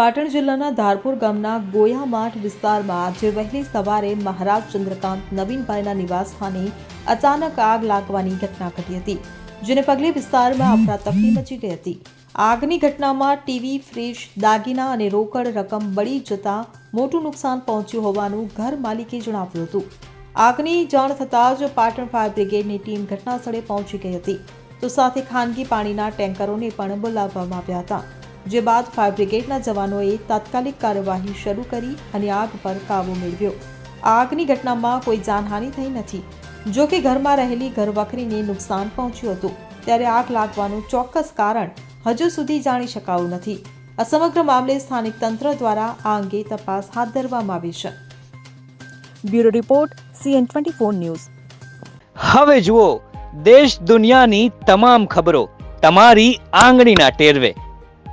પાટણ જિલ્લાના ધારપુર ગામના ગોયામાઠ વિસ્તારમાં આજે વહેલી સવારે મહારાજ ચંદ્રકાંત નવીનભાઈના નિવાસસ્થાને અચાનક આગ લાગવાની ઘટના ઘટી હતી, જેને પગલે વિસ્તારમાં અફરાતફરી મચી ગઈ હતી. આગની ઘટનામાં ટીવી, ફ્રીજ, દાગીના અને રોકડ રકમ બળી જતા મોટું નુકસાન પહોંચ્યું હોવાનું ઘર માલિકે જણાવ્યું હતું. આગની જાણ થતાં જ પાટણ ફાયર બ્રિગેડની ટીમ ઘટનાસ્થળે પહોંચી ગઈ હતી. તો સાથે ખાનગી પાણીના ટેન્કરોને પણ બોલાવવામાં આવ્યા હતા. જે બાદ ફાયર બ્રિગેડના જવાનોએ તાત્કાલિક કાર્યવાહી શરૂ કરી અને આગ પર કાબૂ મેળવ્યો. આગની ઘટનામાં કોઈ જાનહાનિ થઈ નથી. જો કે ઘરમાં રહેલી ઘરવખરીને નુકસાન પહોંચ્યું હતું, ત્યારે આગ લાગવાનું ચોક્કસ કારણ હજુ સુધી જાણી શકાયું નથી. આ સમગ્ર મામલે સ્થાનિક તંત્ર દ્વારા આ અંગે તપાસ હાથ ધરવામાં આવી છે. Bureau report, CN twenty four news. હવે જુઓ, દેશ દુનિયાની તમામ ખબરો, તમારી આંગળીના ટેરવે.